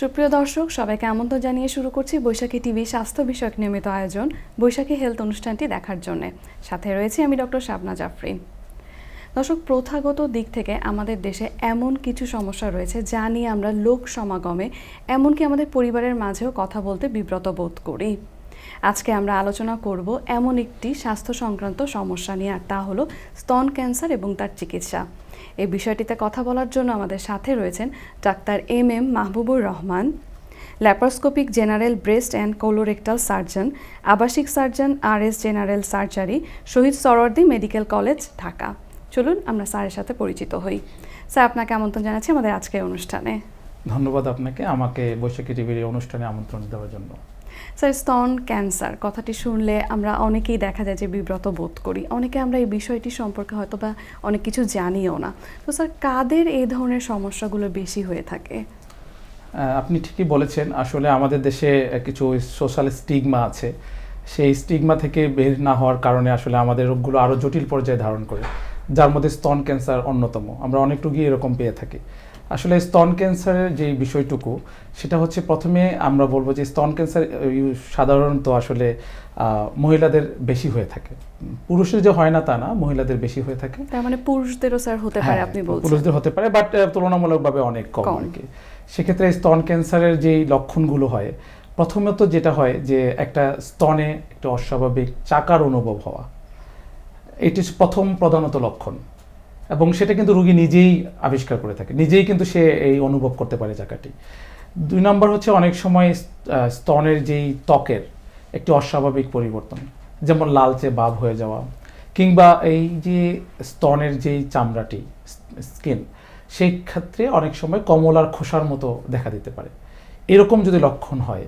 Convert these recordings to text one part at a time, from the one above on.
সুপ্রিয় দর্শক, সবাইকে আমন্ত্রণ জানিয়ে শুরু করছি বৈশাখী টিভি স্বাস্থ্য বিষয়ক নিয়মিত আয়োজন, বৈশাখী হেলথ অনুষ্ঠানটি দেখার জন্য। সাথে রয়েছে আমি ডক্টর শাবনা জাফরিন দর্শক, প্রথাগত দিক থেকে আমাদের দেশে এমন কিছু সমস্যা রয়েছে যা নিয়ে আমরা লোক সমাগমে, এমনকি আমাদের পরিবারের মাঝেও কথা বলতে বিব্রত বোধ করি। আজকে আমরা আলোচনা করব এমন একটি স্বাস্থ্য সংক্রান্ত সমস্যা নিয়ে, আর তা হলো স্তন ক্যান্সার এবং তার চিকিৎসা। এই বিষয়টিতে কথা বলার জন্য আমাদের সাথে রয়েছেন doctor M M Mahbubur Rahman, laparoscopic general breast and colorectal surgeon আবাসিক surgeon R S general surgery, Shahid Suhrawardy medical college, Dhaka. চলুন আমরা স্যারের সাথে পরিচিত হই। স্যার, আপনাকে আমন্ত্রণ জানাচ্ছি আমাদের আজকের অনুষ্ঠানে। ধন্যবাদ আপনাকে আমাকে বৈশাখী টিভির অনুষ্ঠানে আমন্ত্রণ দেওয়ার জন্য। স্যার, স্তন ক্যান্সার, কথাটি শুনলে আমরা অনেকেই দেখা যায় যে বিব্রত বোধ করি। অনেকে আমরা এই বিষয়টি সম্পর্কে হয়তো বা অনেক কিছু জানিও না। তো স্যার, কাদের এই ধরনের সমস্যাগুলো বেশি হয়ে থাকে? আপনি ঠিকই বলেছেন, আসলে আমাদের দেশে কিছু সোশ্যাল স্টিগমা আছে। সেই স্টিগমা থেকে বের না হওয়ার কারণে আসলে আমাদের রোগগুলো আরও জটিল পর্যায়ে ধারণ করে, যার মধ্যে স্তন ক্যান্সার অন্যতম। আমরা অনেক রোগী এরকম পেয়ে থাকি। আসলে স্তন ক্যান্সারের যে বিষয়টুকু সেটা হচ্ছে প্রথমে আমরা বলব যে স্তন ক্যান্সার সাধারণত আসলে মহিলাদের বেশি হয়ে থাকে। পুরুষের যে হয় না তা না মহিলাদের বেশি হয়ে থাকে। তার মানে পুরুষদেরও স্যার হতে পারে হ্যাঁ, আপনি বলছেন। পুরুষদের হতে পারে বাট তুলনামূলকভাবে অনেক কম। আর কি সেক্ষেত্রে স্তন ক্যান্সারের যেই লক্ষণগুলো হয় প্রথমত যেটা হয় যে একটা স্তনে একটা অস্বাভাবিক চাকার অনুভব হওয়া। এটি প্রথম প্রধানত লক্ষণ। এবং সেটা কিন্তু রোগী নিজেই আবিষ্কার করে থাকে। নিজেই কিন্তু সে এই অনুভব করতে পারে চাকাটি দুই নম্বর হচ্ছে অনেক সময় স্তনের যেই ত্বকের একটি অস্বাভাবিক পরিবর্তন, যেমন লালচে ভাব হয়ে যাওয়া কিংবা এই যে স্তনের যেই চামড়াটি স্কিন, সেই ক্ষেত্রে অনেক সময় কমলার খোসার মতো দেখা দিতে পারে। এরকম যদি লক্ষণ হয়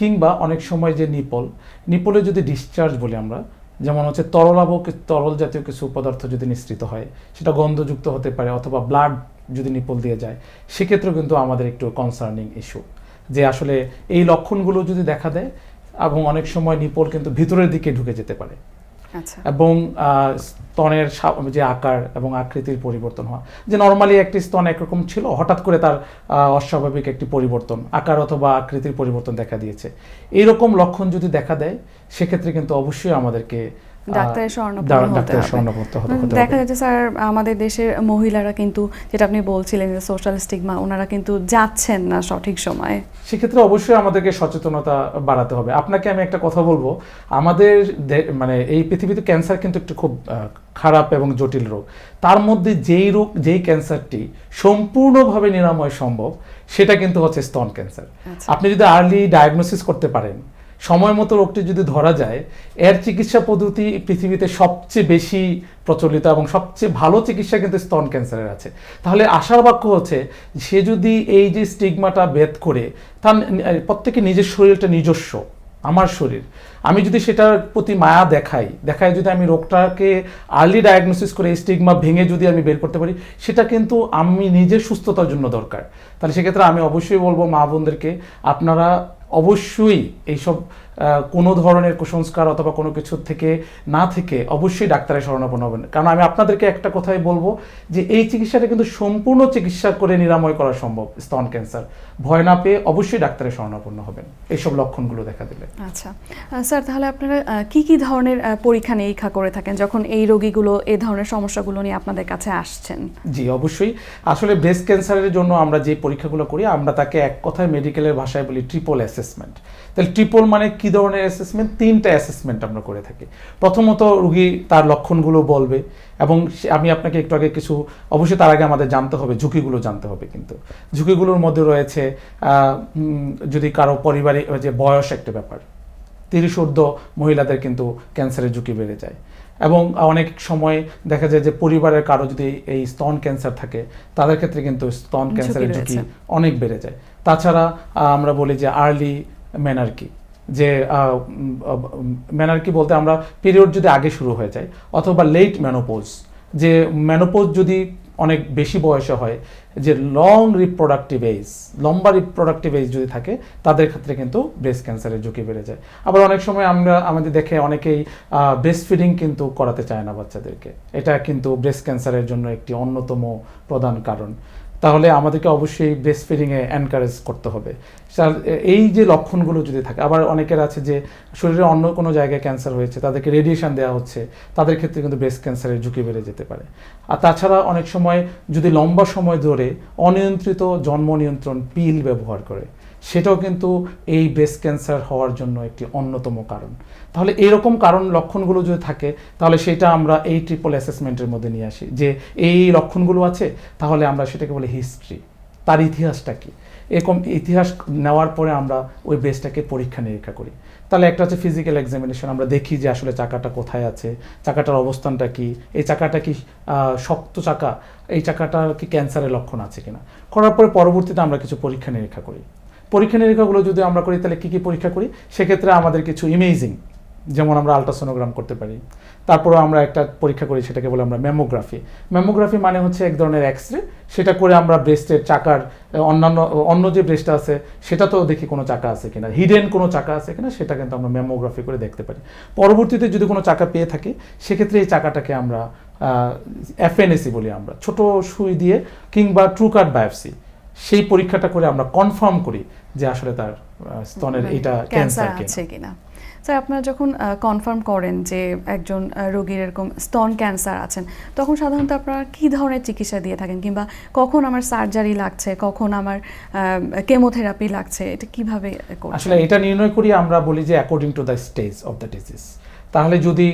কিংবা অনেক সময় যে নিপল, নিপলে যদি ডিসচার্জ বলি আমরা যেমন হচ্ছে তরলাবক তরল জাতীয় কিছু পদার্থ যদি নিঃসৃত হয়, সেটা গন্ধযুক্ত হতে পারে অথবা ব্লাড যদি নিপল দিয়ে যায়, সেক্ষেত্রেও কিন্তু আমাদের একটু কনসার্নিং ইস্যু যে আসলে এই লক্ষণগুলো যদি দেখা দেয়, এবং অনেক সময় নিপল কিন্তু ভিতরের দিকে ঢুকে যেতে পারে। এবং আহ, স্তনের যে আকার এবং আকৃতির পরিবর্তন হওয়া। যে নর্মালি একটি স্তন একরকম ছিল হঠাৎ করে তার অস্বাভাবিক একটি পরিবর্তন আকার অথবা আকৃতির পরিবর্তন দেখা দিয়েছে। এইরকম লক্ষণ যদি দেখা দেয় সেক্ষেত্রে কিন্তু অবশ্যই আমাদেরকে ডাক্তারের হতে দেখা যাচ্ছে স্যার আমাদের দেশের মহিলারা কিন্তু যেটা আপনি বলছিলেন যে সোশ্যাল স্টিগমা ওনারা কিন্তু যাচ্ছেন না সঠিক সময়ে। সেক্ষেত্রে অবশ্যই আমাদেরকে সচেতনতা বাড়াতে হবে। আপনাকে আমি একটা কথা বলব আমাদের মানে এই পৃথিবীতে ক্যান্সার কিন্তু একটু খুব খারাপ এবং জটিল রোগ। তার মধ্যে যেই রোগ যেই ক্যান্সারটি সম্পূর্ণভাবে নিরাময় সম্ভব সেটা কিন্তু হচ্ছে স্তন ক্যান্সার আচ্ছা। আপনি যদি আর্লি ডায়াগনোসিস করতে পারেন সময় মতো রোগটি যদি ধরা যায়, এর চিকিৎসা পদ্ধতি পৃথিবীতে সবচেয়ে বেশি প্রচলিত এবং সবচেয়ে ভালো চিকিৎসা কিন্তু স্তন ক্যান্সারের আছে। তাহলে আশার বাক্য হচ্ছে, সে যদি এই যে স্টিগমাটা ভেদ করে, তার প্রত্যেকে নিজের শরীরটা নিজস্ব, আমার শরীর, আমি যদি সেটার প্রতি মায়া দেখাই দেখাই যদি আমি রোগটাকে আর্লি ডায়াগনোসিস করে স্টিগমা ভেঙে যদি আমি বের করতে পারি, সেটা কিন্তু আমি নিজের সুস্থতার জন্য দরকার। তাহলে সেক্ষেত্রে আমি অবশ্যই বলব মা বোনদেরকে, আপনারা অবশ্যই এইসব কোনো ধরনের কুসংস্কার অথবা কোনো কিছু থেকে না থেকে অবশ্যই ডাক্তারের শরণাপন্ন হবেন। কারণ আমি আপনাদেরকে একটা কথাই বলব যে এই চিকিৎসাটা কিন্তু সম্পূর্ণ চিকিৎসা করে নিরাময় করা সম্ভব স্তন ক্যান্সার। ভয় না পেয়ে অবশ্যই ডাক্তারের শরণাপন্ন হবেন এইসব লক্ষণগুলো দেখা দিলে। আচ্ছা স্যার তাহলে আপনারা কি কি ধরনের পরীক্ষা নিরীক্ষা করে থাকেন যখন এই রোগীগুলো এই ধরনের সমস্যাগুলো নিয়ে আপনাদের কাছে আসছেন? জি অবশ্যই। আসলে ব্রেস্ট ক্যান্সারের জন্য আমরা যে পরীক্ষাগুলো করি আমরা তাকে এক কথায় মেডিকেলের ভাষায় বলি ট্রিপল অ্যাসেসমেন্ট তাহলে ট্রিপল মানে কি ধরনের অ্যাসেসমেন্ট তিনটা অ্যাসেসমেন্ট আমরা করে থাকি। প্রথমত রুগী তার লক্ষণগুলো বলবে এবং আমি আপনাকে একটু আগে কিছু অবশ্যই তার আগে আমাদের জানতে হবে ঝুঁকিগুলো জানতে হবে কিন্তু। ঝুঁকিগুলোর মধ্যে রয়েছে যদি কারও পরিবারে যে বয়স একটা ব্যাপার তিরিশ ঊর্ধ্ব মহিলাদের কিন্তু ক্যান্সারের ঝুঁকি বেড়ে যায়। এবং অনেক সময় দেখা যায় যে পরিবারের কারও যদি এই স্তন ক্যান্সার থাকে তাদের ক্ষেত্রে কিন্তু স্তন ক্যান্সারের ঝুঁকি অনেক বেড়ে যায়। তাছাড়া আমরা বলি যে আর্লি ম্যানার্কি যে ম্যানার্কি বলতে আমরা পিরিয়ড যদি আগে শুরু হয়ে যায়, অথবা লেট ম্যানোপোজ যে ম্যানোপোজ যদি অনেক বেশি বয়সে হয়, যে লং রিপ্রোডাক্টিভ এজ লম্বা রিপ্রোডাক্টিভ এজ যদি থাকে, তাদের ক্ষেত্রে কিন্তু ব্রেস্ট ক্যান্সারের ঝুঁকি বেড়ে যায়। আবার অনেক সময় আমরা, আমাদের দেখে অনেকেই ব্রেস্ট ফিডিং কিন্তু করাতে চায় না বাচ্চাদেরকে। এটা কিন্তু ব্রেস্ট ক্যান্সারের জন্য একটি অন্যতম প্রধান কারণ। তাহলে আমাদেরকে অবশ্যই ব্রেস্ট ফিডিংয়ে এনকারেজ করতে হবে। এই যে লক্ষণগুলো যদি থাকে, আবার অনেকের আছে যে শরীরে অন্য কোনো জায়গায় ক্যান্সার হয়েছে, তাদেরকে রেডিয়েশন দেওয়া হচ্ছে, তাদের ক্ষেত্রে কিন্তু ব্রেস্ট ক্যান্সারের ঝুঁকি বেড়ে যেতে পারে। আর তাছাড়া অনেক সময় যদি লম্বা সময় ধরে অনিয়ন্ত্রিত জন্ম নিয়ন্ত্রণ পিল ব্যবহার করে সেটাও কিন্তু এই ব্রেস্ট ক্যান্সার হওয়ার জন্য একটি অন্যতম কারণ। তাহলে এরকম কারণ লক্ষণগুলো যদি থাকে, তাহলে সেটা আমরা এই ট্রিপল অ্যাসেসমেন্টের মধ্যে নিয়ে আসি। যে এই লক্ষণগুলো আছে, তাহলে আমরা সেটাকে বলি হিস্ট্রি তার ইতিহাসটা কি? এরকম ইতিহাস নেওয়ার পরে আমরা ওই ব্রেস্টটাকে পরীক্ষা নিরীক্ষা করি। তাহলে একটা হচ্ছে ফিজিক্যাল এক্সামিনেশন আমরা দেখি যে আসলে চাকাটা কোথায় আছে, চাকাটার অবস্থানটা কি, এই চাকাটা কি শক্ত চাকা, এই চাকাটার কি ক্যান্সারের লক্ষণ আছে কিনা? করার পরে পরবর্তীতে আমরা কিছু পরীক্ষা নিরীক্ষা করি। পরীক্ষা নিরীক্ষাগুলো যদি আমরা করি, তাহলে কী কী পরীক্ষা করি? সেক্ষেত্রে আমাদের কিছু ইমেজিং যেমন আমরা আলট্রাসোনোগ্রাম করতে পারি। তারপরে আমরা একটা পরীক্ষা করি, সেটাকে বলে আমরা ম্যামোগ্রাফি ম্যামোগ্রাফি মানে হচ্ছে এক ধরনের এক্স রে সেটা করে আমরা ব্রেস্টের চাকার, অন্যান্য, অন্য যে ব্রেস্টটা আছে সেটা তো দেখি কোনো চাকা আছে কিনা। হিডেন কোনো চাকা আছে কিনা, সেটা কিন্তু আমরা ম্যামোগ্রাফি করে দেখতে পারি। পরবর্তীতে যদি কোনো চাকা পেয়ে থাকি, সেক্ষেত্রে এই চাকাটাকে আমরা এফএনএসি বলি আমরা। ছোট সুই দিয়ে, কিংবা ট্রুকার্ড বায়োপসি সেই পরীক্ষাটা করে আমরা কনফার্ম করি যে আসলে তার স্তনের এটা ক্যান্সার আছে কিনা। স্যার আপনারা যখন কনফার্ম করেন যে একজন রোগীর এরকম স্তন ক্যান্সার আছেন তখন সাধারণত আপনারা কি ধরনের চিকিৎসা দিয়ে থাকেন? কিংবা কখন আমার সার্জারি লাগছে? কখন আমার কেমোথেরাপি লাগছে? এটা কীভাবে আসলে এটা নির্ণয় করি আমরা বলি যে according to the stage of the disease তাহলে যদি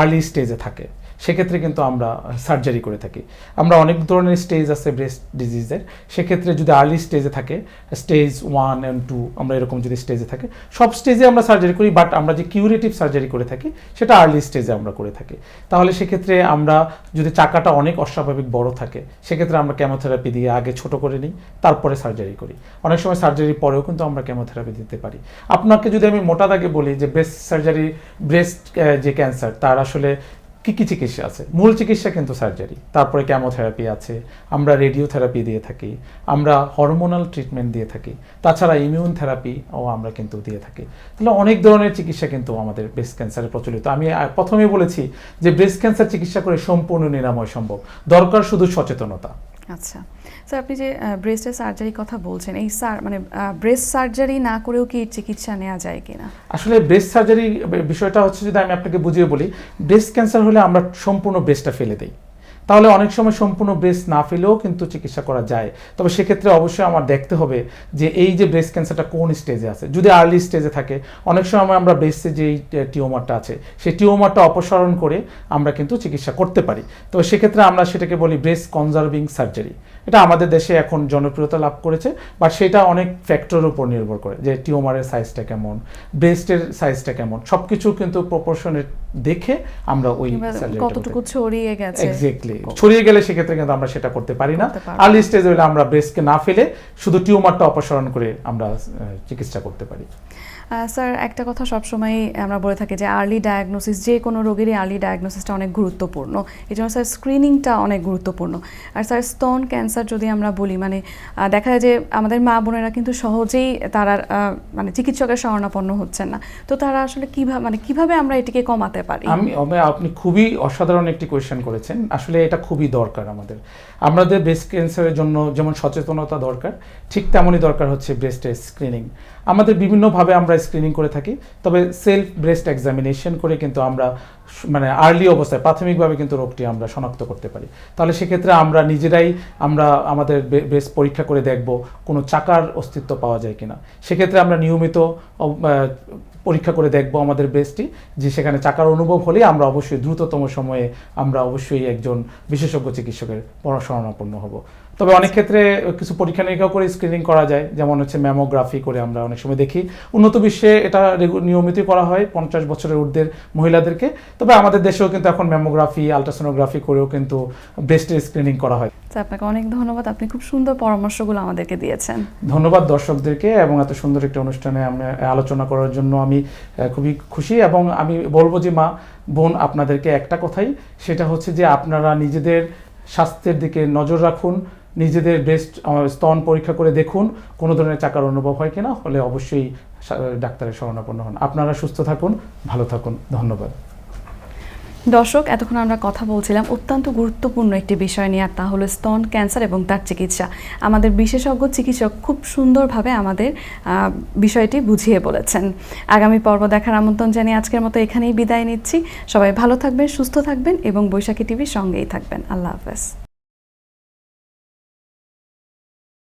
আর্লি স্টেজে থাকে সেক্ষেত্রে কিন্তু আমরা সার্জারি করে থাকি। আমরা অনেক ধরনের স্টেজ আছে ব্রেস্ট ডিজিজের সেক্ষেত্রে যদি আর্লি স্টেজে থাকে স্টেজ ওয়ান অ্যান্ড টু আমরা এরকম যদি স্টেজে থাকে, সব স্টেজে আমরা সার্জারি করি বাট আমরা যে কিউরেটিভ সার্জারি করে থাকি, সেটা আর্লি স্টেজে আমরা করে থাকি। তাহলে সেক্ষেত্রে আমরা যদি চাকাটা অনেক অস্বাভাবিক বড় থাকে, সেক্ষেত্রে আমরা কেমোথেরাপি দিয়ে আগে ছোট করে নিই, তারপরে সার্জারি করি। অনেক সময় সার্জারির পরেও কিন্তু আমরা কেমোথেরাপি দিতে পারি। আপনাকে যদি আমি মোটা দাগে বলি যে ব্রেস্ট সার্জারি ব্রেস্ট যে ক্যান্সার তার আসলে কী কী চিকিৎসা আছে? মূল চিকিৎসা কিন্তু সার্জারি তারপরে ক্যামোথেরাপি আছে, আমরা রেডিওথেরাপি দিয়ে থাকি, আমরা হরমোনাল ট্রিটমেন্ট দিয়ে থাকি, তাছাড়া ইমিউন থেরাপিও আমরা কিন্তু দিয়ে থাকি। তাহলে অনেক ধরনের চিকিৎসা কিন্তু আমাদের ব্রেস্ট ক্যান্সারে প্রচলিত। আমি প্রথমে বলেছি যে ব্রেস্ট ক্যান্সার চিকিৎসা করে সম্পূর্ণ নিরাময় সম্ভব। দরকার শুধু সচেতনতা। আচ্ছা। স্যার, আপনি যে ব্রেস্টের সার্জারি কথা বলছেন, এই সার মানে ব্রেস্ট সার্জারি না করেও কি চিকিৎসা নেওয়া যায় কিনা? আসলে ব্রেস্ট সার্জারি বিষয়টা হচ্ছে যদি আমি আপনাকে বুঝিয়ে বলি ব্রেস্ট ক্যান্সার হলে আমরা সম্পূর্ণ ব্রেস্টটা ফেলে দিই। তাহলে অনেক সময় সম্পূর্ণ ব্রেস্ট না ফেলেও কিন্তু চিকিৎসা করা যায়। তবে সেক্ষেত্রে অবশ্যই আমার দেখতে হবে যে এই যে ব্রেস্ট ক্যান্সারটা কোন স্টেজে আছে? যদি আর্লি স্টেজে থাকে, অনেক সময় আমরা ব্রেস্টে যেই টিউমারটা আছে, সেই টিউমারটা অপসারণ করে আমরা কিন্তু চিকিৎসা করতে পারি। তো সেক্ষেত্রে আমরা সেটাকে বলি ব্রেস্ট কনজার্ভিং সার্জারি এটা আমাদের দেশে এখন জনপ্রিয়তা লাভ করেছে বাট সেটা অনেক ফ্যাক্টরের উপর নির্ভর করে যে টিউমারের সাইজটা কেমন ব্রেস্টের সাইজটা কেমন সব কিছু কিন্তু প্রপোর্শনে দেখে আমরা ওই কতটুকু ছড়িয়ে গেছে। এক্স্যাক্টলি ছড়িয়ে গেলে সেক্ষেত্রে কিন্তু আমরা সেটা করতে পারি না। আর্লি স্টেজে হলে আমরা ব্রেস্টকে না ফেলে শুধু টিউমারটা অপসারণ করে আমরা চিকিৎসা করতে পারি। স্যার, একটা কথা সবসময় আমরা বলে থাকি যে আর্লি ডায়াগনোসিস যে কোনো রোগেরই আর্লি ডায়াগনোসিসটা অনেক গুরুত্বপূর্ণ। এই জন্য স্যার স্ক্রিনিংটা অনেক গুরুত্বপূর্ণ। আর স্যার স্তন ক্যান্সার যদি আমরা বলি মানে দেখা যায় যে আমাদের মা বোনেরা কিন্তু সহজেই তারা মানে চিকিৎসকের শরণাপন্ন হচ্ছেন না। তো তারা আসলে কীভাবে মানে কীভাবে আমরা এটিকে কমাতে পারি? আমি- আপনি খুবই অসাধারণ একটি কোয়েশ্চেন করেছেন। আসলে এটা খুবই দরকার আমাদের। আমাদের ব্রেস্ট ক্যান্সারের জন্য যেমন সচেতনতা দরকার, ঠিক তেমনই দরকার হচ্ছে ব্রেস্টের স্ক্রিনিং আমাদের বিভিন্নভাবে আমরা স্ক্রিনিং করে থাকি। তবে সেলফ ব্রেস্ট এক্সামিনেশন করে কিন্তু আমরা মানে আর্লি অবস্থায়, প্রাথমিকভাবে কিন্তু রোগটি আমরা শনাক্ত করতে পারি। তাহলে সেক্ষেত্রে আমরা নিজেরাই আমরা আমাদের ব্রেস্ট পরীক্ষা করে দেখব কোনো চাকার অস্তিত্ব পাওয়া যায় কিনা। সেক্ষেত্রে আমরা নিয়মিত পরীক্ষা করে দেখব আমাদের ব্রেস্টটি যে সেখানে চাকার অনুভব হলে আমরা অবশ্যই দ্রুততম সময়ে আমরা অবশ্যই একজন বিশেষজ্ঞ চিকিৎসকের পড়াশোনাপন্ন হব। তবে অনেক ক্ষেত্রে কিছু পরীক্ষা নিরীক্ষা করে স্ক্রিনিং করা যায় যেমন হচ্ছে ম্যামোগ্রাফি করে আমরা অনেক সময় দেখি। উন্নত বিশ্বে এটা নিয়মিতই করা হয় পঞ্চাশ বছরের ঊর্ধ্বের মহিলাদেরকে। তবে আমাদের দেশেও কিন্তু এখন ম্যামোগ্রাফি আলট্রাসোনোগ্রাফি করেও কিন্তু ব্রেস্টের স্ক্রিনিং করা হয়। আপনাকে অনেক ধন্যবাদ। আপনি খুব সুন্দর পরামর্শগুলো আমাদেরকে দিয়েছেন। ধন্যবাদ দর্শকদেরকে এবং এত সুন্দর একটি অনুষ্ঠানে আলোচনা করার জন্য আমি খুবই খুশি এবং আমি বলব যে মা বোন আপনাদেরকে একটা কথাই সেটা হচ্ছে যে আপনারা নিজেদের স্বাস্থ্যের দিকে নজর রাখুন নিজেদের ব্রেস্ট স্তন পরীক্ষা করে দেখুন, কোনো ধরনের চাকার অনুভব হয় কিনা, হলে অবশ্যই ডাক্তারের শরণাপন্ন হন। আপনারা সুস্থ থাকুন, ভালো থাকুন, ধন্যবাদ। দর্শক, এতক্ষণ আমরা কথা বলছিলাম অত্যন্ত গুরুত্বপূর্ণ একটি বিষয় নিয়ে আর তা হলো স্তন ক্যান্সার এবং তার চিকিৎসা। আমাদের বিশেষজ্ঞ চিকিৎসক খুব সুন্দরভাবে আমাদের বিষয়টি বুঝিয়ে বলেছেন। আগামী পর্ব দেখার আমন্ত্রণ জানিয়ে আজকের মতো এখানেই বিদায় নিচ্ছি। সবাই ভালো থাকবেন, সুস্থ থাকবেন এবং বৈশাখী টিভির সঙ্গেই থাকবেন। আল্লাহ হাফেজ।